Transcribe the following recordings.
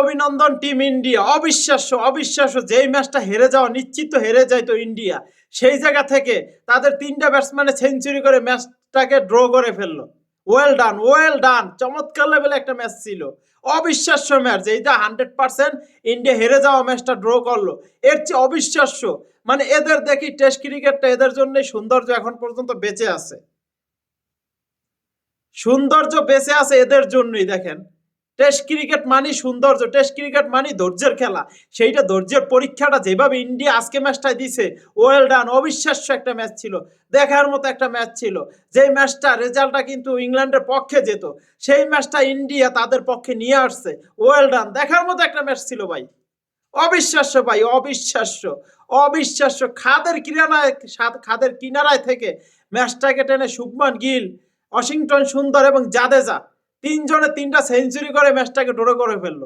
অভিনন্দন team India. অবিশ্বাস্য অবিশ্বাস্য, যেই ম্যাচটা হেরে যাওয়া নিশ্চিত হেরে যাইতো ইন্ডিয়া। সেই জায়গা থেকে তাদের তিনটা ব্যাটসম্যানে সেঞ্চুরি করে ম্যাচটাকে ড্র করে ফেলল। ওয়েল ডান ওয়েল ডান চমৎকার লেভেলে একটা ম্যাচ ছিল। অবিশ্বাস্য ম্যাচ এইটা হান্ড্রেড পার্সেন্ট ইন্ডিয়া হেরে যাওয়া ম্যাচটা ড্র করল। এর চেয়ে অবিশ্বাস্য মানে এদের দেখি টেস্ট ক্রিকেটটা এদের জন্যই সৌন্দর্য এখন পর্যন্ত বেঁচে আছে। সৌন্দর্য বেঁচে আছে এদের জন্যই, দেখেন। টেস্ট ক্রিকেট মানি সৌন্দর্য, টেস্ট ক্রিকেট মানি ধৈর্যের খেলা। সেইটা ধৈর্যের পরীক্ষাটা যেভাবে ইন্ডিয়া আজকে ম্যাচটায় দিছে ওয়েল ডান অবিশ্বাস্য একটা ম্যাচ ছিল। দেখার মতো একটা ম্যাচ ছিল। যেই ম্যাচটা রেজাল্টটা কিন্তু ইংল্যান্ডের পক্ষে যেত, সেই ম্যাচটা ইন্ডিয়া তাদের পক্ষে নিয়ে আসছে। ওয়েল ডান দেখার মতো একটা ম্যাচ ছিল ভাই। অবিশ্বাস্য ভাই, অবিশ্বাস্য। অবিশ্বাস্য। খাদের কিনারায় খাদের কিনারায় থেকে ম্যাচটাকে টেনে শুভমান গিল, ওয়াশিংটন সুন্দর এবং জাদেজা তিনজনে তিনটা সেঞ্চুরি করে ম্যাচটাকে ড্র করে ফেলল।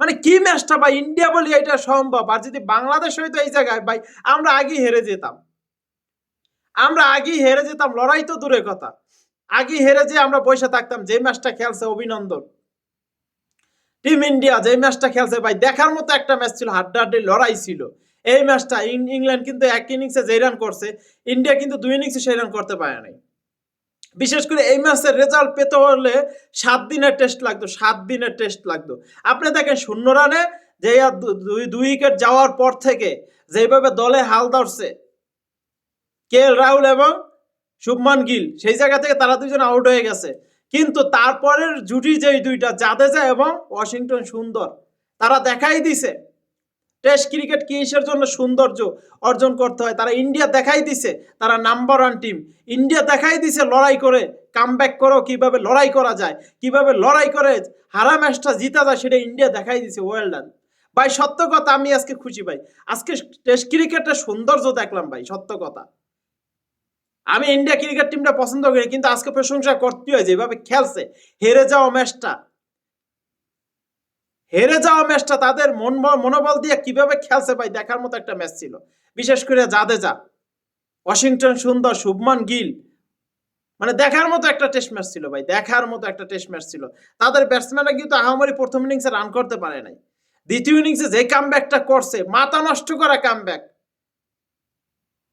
মানে কি ম্যাচটা ভাই? ইন্ডিয়া বলি এটা সম্ভব। আর যদি বাংলাদেশ হইতো এই জায়গায়, ভাই, আমরা আগেই হেরে যেতাম। আমরা আগেই হেরে যেতাম, লড়াই তো দূরের কথা। আগেই হেরে যে আমরা বসে থাকতাম, যে ম্যাচটা খেলছে অভিনন্দন। টিম ইন্ডিয়া যে ম্যাচটা খেলছে, ভাই, দেখার মতো একটা ম্যাচ ছিল, হাড্ডাহাড্ডি লড়াই ছিল। এই ম্যাচটা ইংল্যান্ড কিন্তু এক ইনিংসে যেই রান করছে, ইন্ডিয়া কিন্তু দুই ইনিংসে সেই রান করতে পারে নাই। বিশেষ করে এই মাসের রেজাল্ট পেতে হলে সাত দিনের টেস্ট লাগতো, সাত দিনের টেস্ট লাগতো। আপনি দেখেন শূন্য রানে যে দুই দুই উইকেট যাওয়ার পর থেকে যেভাবে দলে হাল ধরছে, কে রাহুল এবং শুভমান গিল, সেই জায়গা থেকে তারা দুজন আউট হয়ে গেছে। কিন্তু তারপরের জুটি যেই দুইটা, জাদেজা এবং ওয়াশিংটন সুন্দর, তারা দেখাই দিছে। টেস্ট ক্রিকেট কিসের জন্য সৌন্দর্য অর্জন করতে হয়? তারা ইন্ডিয়া দেখাই দিছে, তারা নাম্বার ওয়ান টিম ইন্ডিয়া দেখাই দিছে লড়াই করে কাম ব্যাক করো, কীভাবে লড়াই করা যায়, কীভাবে লড়াই করে হারা ম্যাচটা জিতা যায়, সেটা ইন্ডিয়া দেখাই দিছে ওয়েল ডান ভাই, সত্য কথা, আমি আজকে খুশি ভাই। আজকে টেস্ট ক্রিকেটের সৌন্দর্য দেখলাম ভাই, সত্য কথা। আমি ইন্ডিয়া ক্রিকেট টিমটা পছন্দ করি, কিন্তু আজকে প্রশংসা করতে হয় যেভাবে খেলছে, হেরে যাওয়া ম্যাচটা। হেরে যাওয়া ম্যাচটা তাদের মন মনোবল দিয়ে কীভাবে খেলছে ভাই? দেখার মতো একটা ম্যাচ ছিল। বিশেষ করে জাদেজা, ওয়াশিংটন সুন্দর, শুভমান গিল। মানে দেখার মতো একটা টেস্ট ম্যাচ ছিল ভাই, দেখার মতো একটা টেস্ট ম্যাচ ছিল। তাদের ব্যাটসম্যানরা কিন্তু আহামরি প্রথম ইনিংসে রান করতে পারে নাই। দ্বিতীয় ইনিংসে যে কামব্যাকটা করছে, মাথা নষ্ট করা কামব্যাক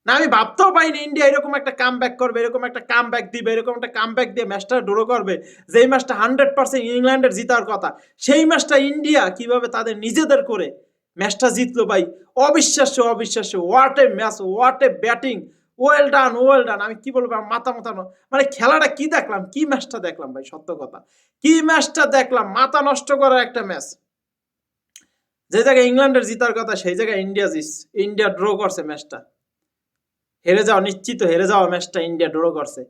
না, আমি ভাবতেও পাইনি ইন্ডিয়া এরকম একটা কাম ব্যাক করবে, এরকম একটা কাম ব্যাক দিবে, এরকম একটা কাম ব্যাক দিয়ে ম্যাচটা ড্র করবে, যেই ম্যাচটা হান্ড্রেড পার্সেন্ট ইংল্যান্ডের জিতার কথা। সেই ম্যাচটা ইন্ডিয়া কীভাবে তাদের নিজেদের করে ম্যাচটা জিতলো ভাই? অবিশ্বাস্য অবিশ্বাস্য। What a match what a batting well done well done আমি কি বলব মাথা মাথা মানে খেলাটা কি দেখলাম? কি ম্যাচটা দেখলাম ভাই? সত্য কথা। কি ম্যাচটা দেখলাম? মাথা নষ্ট করার একটা ম্যাচ যে জায়গায় ইংল্যান্ডের জিতার কথা, সেই জায়গায় ইন্ডিয়া জিস ইন্ডিয়া ড্র করছে ম্যাচটা হেরে যাওয়া, নিশ্চিত হেরে যাওয়া ম্যাচটা ইন্ডিয়া ড্র করছে।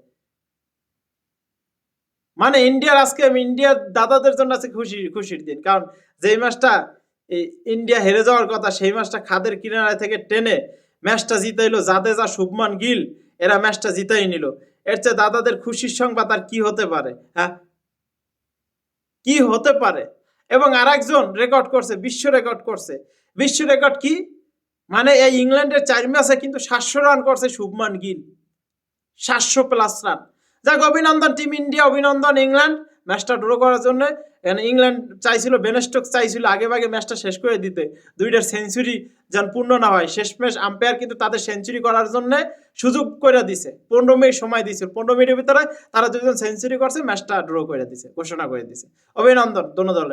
মানে ইন্ডিয়ার আজকে ইন্ডিয়ার দাদাদের জন্য আজকে খুশি, খুশির দিন। কারণ যেই ম্যাচটা ইন্ডিয়া হেরে যাওয়ার কথা, সেই ম্যাচটা খাদের কিনারা থেকে টেনে ম্যাচটা জিতাইলো জাদেজা শুভমান গিল। এরা ম্যাচটা জিতাই নিল। এর চেয়ে দাদাদের খুশির সংবাদ আর কি হতে পারে হ্যাঁ? কি হতে পারে? এবং আরেকজন রেকর্ড করছে, বিশ্ব রেকর্ড করছে। বিশ্ব রেকর্ড কি? মানে এই ইংল্যান্ডের চার ম্যাচে কিন্তু সাতশো রান করছে শুভমান গিল। সাতশো প্লাস রান। যাক, অভিনন্দন টিম ইন্ডিয়া, অভিনন্দন ইংল্যান্ড। ম্যাচটা ড্র করার জন্য। ইংল্যান্ড চাইছিল, বেনেস্টক চাইছিল আগে ভাগে ম্যাচটা শেষ করে দিতে। দুইটার সেঞ্চুরি যেন পূর্ণ না হয়। শেষ ম্যাচ আম্পায়ার কিন্তু তাদের সেঞ্চুরি করার জন্য সুযোগ করে দিছে। পনেরো মিনিট সময় দিছে পনেরো মিনিটের ভিতরে তারা দুজন সেঞ্চুরি করছে, ম্যাচটা ড্র করে দিছে, ঘোষণা করে দিছে। অভিনন্দন দোনো দলের